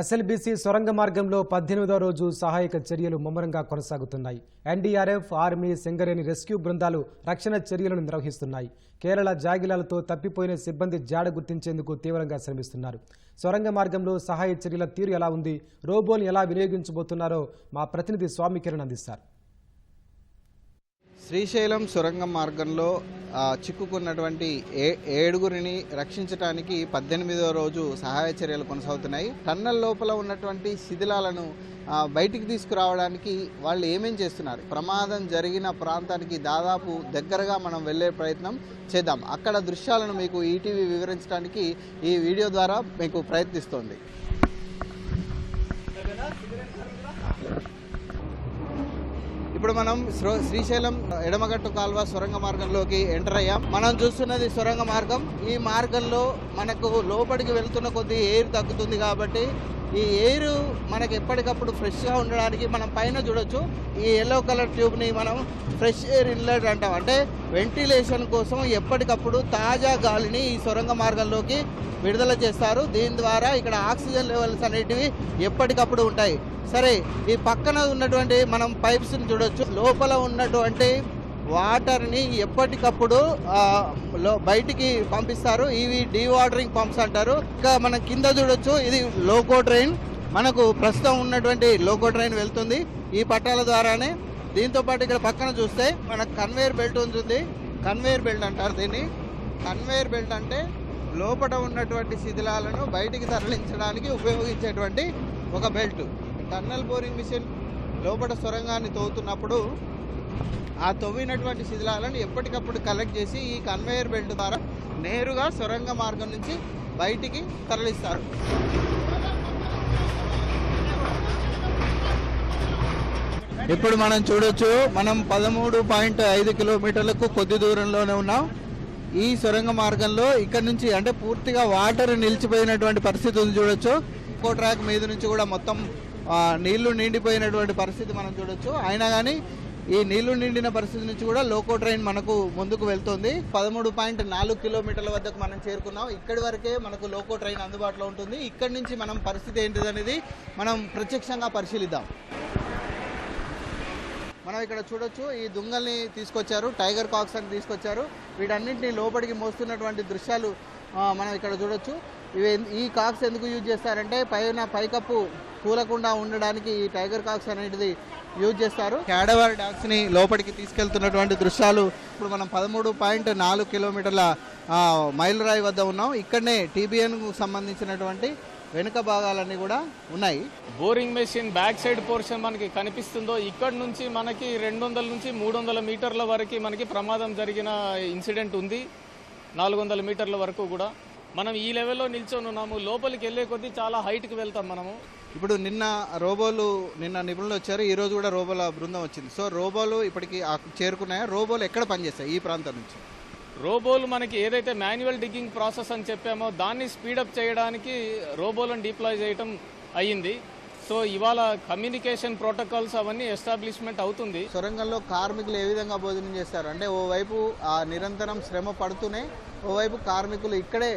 SLBC సొరంగ మార్గంలో పద్దెనిమిదో రోజు సహాయక చర్యలు ముమ్మరంగా కొనసాగుతున్నాయి. ఎన్డీఆర్ఎఫ్ ఆర్మీ సింగరేణి రెస్క్యూ బృందాలు రక్షణ చర్యలను నిర్వహిస్తున్నాయి. కేరళ జాగిలాలతో తప్పిపోయిన సిబ్బంది జాడ గుర్తించేందుకు తీవ్రంగా శ్రమిస్తున్నారు. సొరంగ మార్గంలో సహాయ చర్యల తీరు ఎలా ఉంది? రోబోని ఎలా వినియోగించబోతున్నారో మా ప్రతినిధి స్వామి కిరణ్ అందిస్తారు. శ్రీశైలం సొరంగం మార్గంలో చిక్కుకున్నటువంటి ఏ ఏడుగురిని రక్షించడానికి పద్దెనిమిదవ రోజు సహాయ చర్యలు కొనసాగుతున్నాయి. టన్నల్ లోపల ఉన్నటువంటి శిథిలాలను బయటికి తీసుకురావడానికి వాళ్ళు ఏమేం చేస్తున్నారు? ప్రమాదం జరిగిన ప్రాంతానికి దాదాపు దగ్గరగా మనం వెళ్ళే ప్రయత్నం చేద్దాం. అక్కడ దృశ్యాలను మీకు ఈటీవీ వివరించడానికి ఈ వీడియో ద్వారా మీకు ప్రయత్నిస్తోంది. ఇప్పుడు మనం శ్రో- శ్రీశైలం ఎడమగట్టు కాల్వ సొరంగ మార్గంలోకి ఎంటర్ అయ్యాం. మనం చూస్తున్నది సొరంగ మార్గం. ఈ మార్గంలో మనకు లోపలికి వెళ్తున్న కొద్దీ ఎయిర్ తగ్గుతుంది కాబట్టి ఈ ఎయిర్ మనకి ఎప్పటికప్పుడు ఫ్రెష్గా ఉండడానికి మనం పైన చూడొచ్చు. ఈ ఎల్లో కలర్ ట్యూబ్ని మనం ఫ్రెష్ ఎయిర్ ఇన్లెట్ అంటాం. అంటే వెంటిలేషన్ కోసం ఎప్పటికప్పుడు తాజా గాలిని ఈ సొరంగ మార్గంలోకి విడుదల చేస్తారు. దీని ద్వారా ఇక్కడ ఆక్సిజన్ లెవెల్స్ అనేటివి ఎప్పటికప్పుడు ఉంటాయి. సరే ఈ పక్కన ఉన్నటువంటి మనం పైప్స్ని చూడొచ్చు. లోపల ఉన్నటువంటి వాటర్ని ఎప్పటికప్పుడు లో బయటికి పంపిస్తారు. ఇవి డీవాటరింగ్ పంప్స్ అంటారు. ఇంకా మనం కింద చూడొచ్చు ఇది లోకో ట్రైన్. మనకు ప్రస్తుతం ఉన్నటువంటి లోకో ట్రైన్ వెళ్తుంది ఈ పట్టాల ద్వారానే. దీంతో పాటు ఇక్కడ పక్కన చూస్తే మనకు కన్వేయర్ బెల్ట్ ఉంటుంది కన్వేయర్ బెల్ట్ అంటారు దీన్ని. కన్వేయర్ బెల్ట్ అంటే లోపల ఉన్నటువంటి శిథిలాలను బయటికి తరలించడానికి ఉపయోగించేటువంటి ఒక బెల్ట్. టన్నల్ బోరింగ్ మిషన్ లోపల సొరంగాన్ని తవ్వుతున్నప్పుడు ఆ తవ్వినటువంటి శిథిలాలను ఎప్పటికప్పుడు కలెక్ట్ చేసి ఈ కన్వేయర్ బెల్ట్ ద్వారా నేరుగా సొరంగ మార్గం నుంచి బయటికి తరలిస్తారు. ఇప్పుడు మనం చూడొచ్చు మనం పదమూడు పాయింట్ ఐదు కిలోమీటర్లకు కొద్ది దూరంలోనే ఉన్నాం. ఈ సొరంగ మార్గంలో ఇక్కడ నుంచి అంటే పూర్తిగా వాటర్ నిలిచిపోయినటువంటి పరిస్థితి ఉంది చూడొచ్చు. ఇంకో ట్రాక్ మీద నుంచి కూడా మొత్తం నీళ్ళు నిండిపోయినటువంటి పరిస్థితి మనం చూడొచ్చు. అయినా కానీ ఈ నీళ్ళు నిండిన పరిస్థితి నుంచి కూడా లోకో ట్రైన్ మనకు ముందుకు వెళ్తుంది. పదమూడు పాయింట్ నాలుగు కిలోమీటర్ల వద్దకు మనం చేరుకున్నాం. ఇక్కడి వరకే మనకు లోకో ట్రైన్ అందుబాటులో ఉంటుంది. ఇక్కడి నుంచి మనం పరిస్థితి ఏంటిదనేది మనం ప్రత్యక్షంగా పరిశీలిద్దాం. మనం ఇక్కడ చూడొచ్చు ఈ దుంగల్ని తీసుకొచ్చారు టైగర్ కాక్స్ అని తీసుకొచ్చారు. వీటన్నింటినీ లోపలికి మోస్తున్నటువంటి దృశ్యాలు మనం ఇక్కడ చూడొచ్చు. ఇవి ఈ కాక్స్ ఎందుకు యూజ్ చేస్తారంటే పైన పైకప్పు కూలకుండా ఉండడానికి ఈ టైగర్ కాక్స్ అనేది యూజ్ చేస్తారు. క్యాడవర్ డాగ్స్ని లోపలికి తీసుకెళ్తున్నటువంటి దృశ్యాలు ఇప్పుడు మనం పదమూడు పాయింట్ నాలుగు కిలోమీటర్ల మైలురాయి వద్ద ఉన్నాం. ఇక్కడనే TBN కు సంబంధించినటువంటి వెనుక భాగాలన్నీ కూడా ఉన్నాయి. Boring machine back side portion మనకి కనిపిస్తుందో ఇక్కడ నుంచి మనకి రెండు వందల నుంచి మూడు వందల మీటర్ల వరకు మనకి ప్రమాదం జరిగిన ఇన్సిడెంట్ ఉంది. నాలుగు వందల మీటర్ల వరకు కూడా. మనం ఈ లెవెల్లో నిల్చొని ఉన్నాము లోపలికి వెళ్ళే కొద్దీ చాలా హైట్కి వెళ్తాం మనము. ఇప్పుడు నిన్న రోబోలు నిన్న నిపుణులు వచ్చారు ఈ రోజు కూడా రోబోల బృందం వచ్చింది. సో రోబోలు ఇప్పటికి ఆ- చేరుకున్నాయా? రోబోలు ఎక్కడ పనిచేస్తాయి ఈ ప్రాంతం నుంచి? రోబోలు మనకి ఏదైతే మాన్యువల్ డిగ్గింగ్ ప్రాసెస్ అని చెప్పామో దాన్ని స్పీడప్ చేయడానికి రోబోలను డిప్లాయ్ చేయటం అయ్యింది. సో ఇవాళ కమ్యూనికేషన్ ప్రోటోకాల్స్ అవన్నీ ఎస్టాబ్లిష్మెంట్ అవుతుంది. సొరంగంలో కార్మికులు ఏ విధంగా భోజనం చేస్తారు? అంటే ఓవైపు ఆ నిరంతరం శ్రమ పడుతూనే ఓవైపు కార్మికులు ఇక్కడే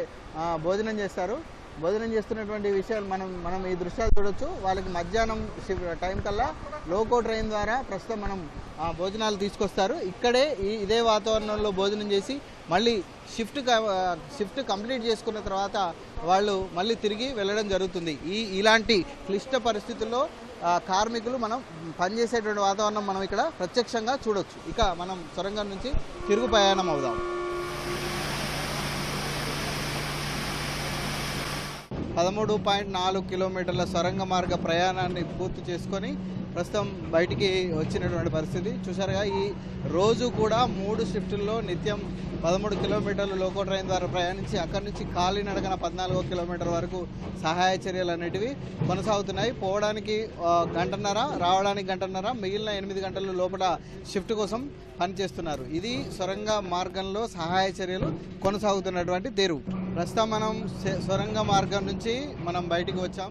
భోజనం చేస్తారు. భోజనం చేస్తున్నటువంటి విషయాలు మనం మనం ఈ దృశ్యాలు చూడొచ్చు. వాళ్ళకి మధ్యాహ్నం టైం కల్లా లోకో ట్రైన్ ద్వారా ప్రస్తుతం మనం భోజనాలు తీసుకొస్తారు. ఇక్కడే ఈ ఇదే వాతావరణంలో భోజనం చేసి మళ్ళీ షిఫ్ట్ షిఫ్ట్ కంప్లీట్ చేసుకున్న తర్వాత వాళ్ళు మళ్ళీ తిరిగి వెళ్ళడం జరుగుతుంది. ఈ ఇలాంటి క్లిష్ట పరిస్థితుల్లో కార్మికులు మనం పనిచేసేటువంటి వాతావరణం మనం ఇక్కడ ప్రత్యక్షంగా చూడొచ్చు. ఇక మనం సొరంగం నుంచి తిరుగు ప్రయాణం అవుదాం. పదమూడు పాయింట్ నాలుగు కిలోమీటర్ల సొరంగ మార్గ ప్రయాణాన్ని పూర్తి చేసుకొని ప్రస్తుతం బయటికి వచ్చినటువంటి పరిస్థితి. చూసారుగా ఈ రోజు కూడా మూడు షిఫ్టుల్లో నిత్యం పదమూడు కిలోమీటర్లు లోకో ట్రైన్ ద్వారా ప్రయాణించి అక్కడి నుంచి కాలినడకన పద్నాలుగో కిలోమీటర్ వరకు సహాయ చర్యలు అనేటివి కొనసాగుతున్నాయి. పోవడానికి గంటన్నర రావడానికి గంటన్నర మిగిలిన ఎనిమిది గంటల లోపల షిఫ్ట్ కోసం పనిచేస్తున్నారు. ఇది సొరంగ మార్గంలో సహాయ చర్యలు కొనసాగుతున్నటువంటి తీరు. ప్రస్తుతం మనం సొరంగ మార్గం నుంచి మనం బయటికి వచ్చాం.